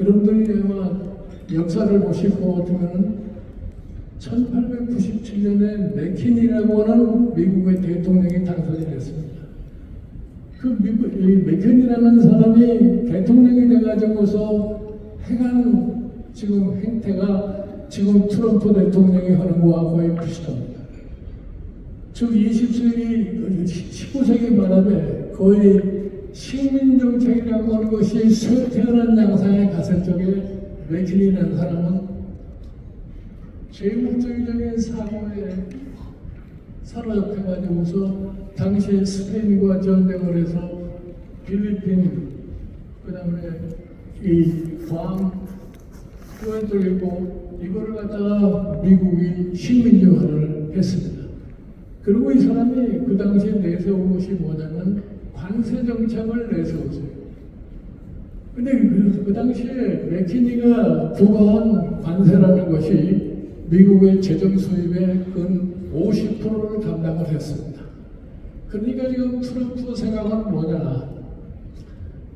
여러분들이 아마 역사를 보실 것 같으면 1897년에 맥킨이라고 하는 미국의 대통령이 당선이 됐습니다. 그 미국, 이 맥킨이라는 사람이 대통령이 돼가지고서 행한 지금 행태가 지금 트럼프 대통령이 하는 거와 거의 비슷합니다. 즉 20세기, 19세기 말하에 거의 식민정책이라고 하는 것이 새 태어난 양상에 갔을 적에 맥킨이라는 사람은 제국주의적인 사고에 사로잡혀가지고서 당시에 스페인과 전쟁을 해서 필리핀, 그 다음에 이 광, 푸에르토리코 이거를 갖다가 미국이 식민지화를 했습니다. 그리고 이 사람이 그 당시에 내세운 것이 뭐냐면 관세 정책을 내세웠어요. 근데 그, 그 당시에 맥키니가 부과한 관세라는 것이 미국의 재정 수입의 근 50%를 감당을 했습니다. 그러니까 지금 트럼프 생각은 뭐냐?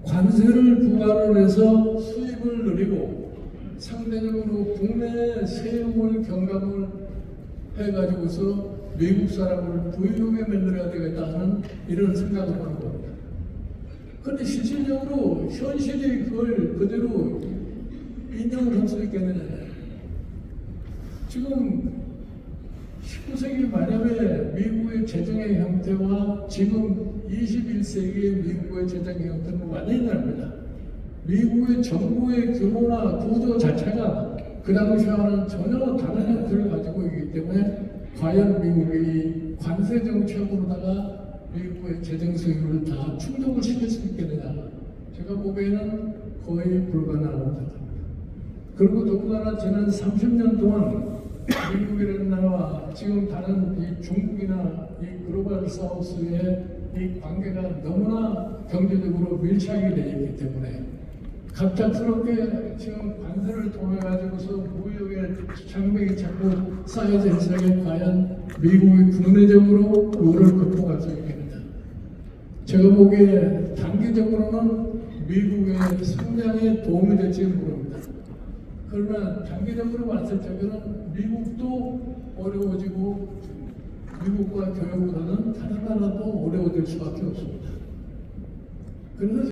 관세를 부과를 해서 수입을 늘리고 상대적으로 국내 세금을 경감을 해가지고서 미국 사람을 부유하게 만들어야 되겠다는 이런 생각을 하는 겁니다. 그런데 실질적으로 현실이 그걸 그대로 인정을 할 수 있겠느냐. 지금 19세기 말년에 미국의 재정의 형태와 지금 21세기의 미국의 재정의 형태는 완전히 다릅니다. 미국의 정부의 규모나 구조 자체가 그 당시와는 전혀 다른 형태를 가지고 있기 때문에 과연 미국이 관세 정책으로다가 미국의 재정 수입을 다 충족을 시킬 수 있겠느냐? 제가 보기에는 거의 불가능하다고 생각합니다. 그리고 더군다나 지난 30년 동안 미국이라는 나라와 지금 다른 이 중국이나 이 글로벌 사우스의 이 관계가 너무나 경제적으로 밀착이 되어 있기 때문에 갑작스럽게 지금 관세를 통해 가지고서 무역의 장벽이 자꾸 쌓여져 있어야 과연 미국이 국내적으로 그거를 극복할 수 있겠느냐. 제가 보기에 단기적으로는 미국의 성장에 도움이 될지는 모릅니다. 그러나 장기적으로 봤을 적에는 미국도 어려워지고 미국과 교역보다는 다른 나라도 어려워질 수밖에 없습니다. 그래서